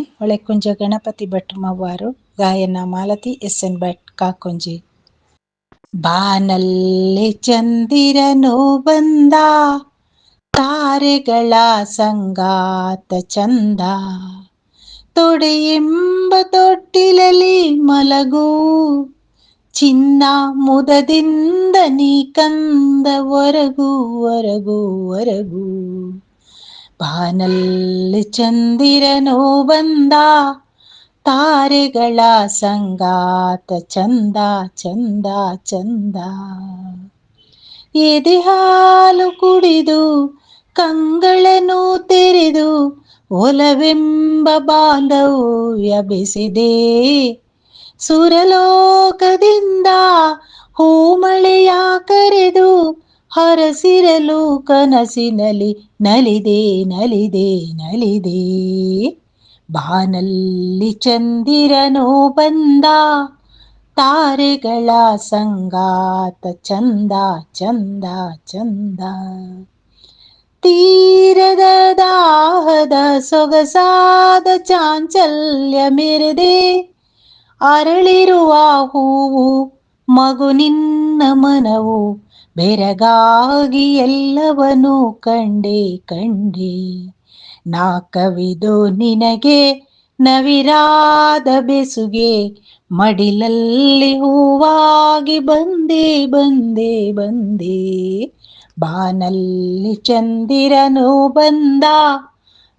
ಹೊಳೆಕುಂಜ ಗಣಪತಿ ಭಟ್ ಮವ್ವಾರು, ಗಾಯನ Malathi S N Bhat Kakonji. ಬಾನಲ್ಲಿ ಚಂದಿರನು ಬಂದ, ತಾರೆಗಳ ಸಂಗಾತ ಚಂದ. ತೊಡೆಯೆಂಬ ತೊಟ್ಟಿಲಲಿ ಮಲಗು, ಚಿನ್ನ ಮುದದಿಂದ ನೀ ಕಂದ ಒರಗು ಒರಗು ಒರಗು. ಬಾನಲ್ಲಿ ಚಂದಿರನು ಬಂದ, ತಾರೆಗಳ ಸಂಗಾತ ಚಂದ ಚಂದ ಚಂದ. ಎದೆ ಹಾಲು ಕುಡಿದು ಕಂಗಳನ್ನು ತೆರೆದು, ಒಲವೆಂಬ ಬಾಂಧವ್ಯ ಬೆಸಿದೆ. ಸುರಲೋಕದಿಂದ ಹೂಮಳೆಯ ಕರೆದು ಹರಸಿರಲು ಕನಸಿನಲಿ ನಲಿದೆ ನಲಿದೆ ನಲಿದೆ. ಬಾನಲ್ಲಿ ಚಂದಿರನು ಬಂದ, ತಾರೆಗಳ ಸಂಗಾತ ಚಂದ ಚಂದ ಚಂದ. ತೀರದ ದಾಹದ ಸೊಗಸಾದ ಚಾಂಚಲ್ಯ ಮೆರೆದೆ, ಅರಳಿರುವ ಹೂವು ಮಗು ನಿನ್ನ ಮನವು ಬೆರಗಾಗಿ ಎಲ್ಲವನು ಕಂಡೆ ಕಂಡೆ. ನಾ ಕವಿದು ನಿನಗೆ ನವಿರಾದ ಬೆಸುಗೆ, ಮಡಿಲಲ್ಲಿ ಹೂವಾಗಿ ಬಂದೆ ಬಂದೆ ಬಂದೆ. ಬಾನಲ್ಲಿ ಚಂದಿರನು ಬಂದ,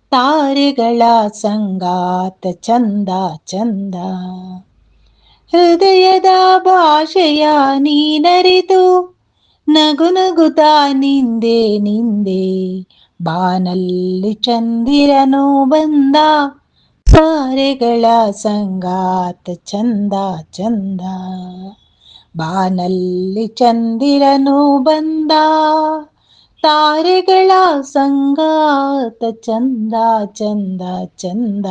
ತಾರೆಗಳ ಸಂಗಾತ ಚಂದ ಚಂದ. ಹೃದಯದ ಭಾಷೆಯ ನೀನರಿತು ನಗು ನಗುತ್ತಾ ನಿಂದೆ ನಿಂದೆ, ಬಾನಲ್ಲಿ ಚಂದಿರನು ಬಂದ ತಾರೆಗಳ ಸಂಗಾತ ಚಂದ ಚಂದ, ಬಾನಲ್ಲಿ ಚಂದಿರನು ಬಂದ, ತಾರೆಗಳ ಸಂಗಾತ ಚಂದ ಚಂದ ಚಂದ.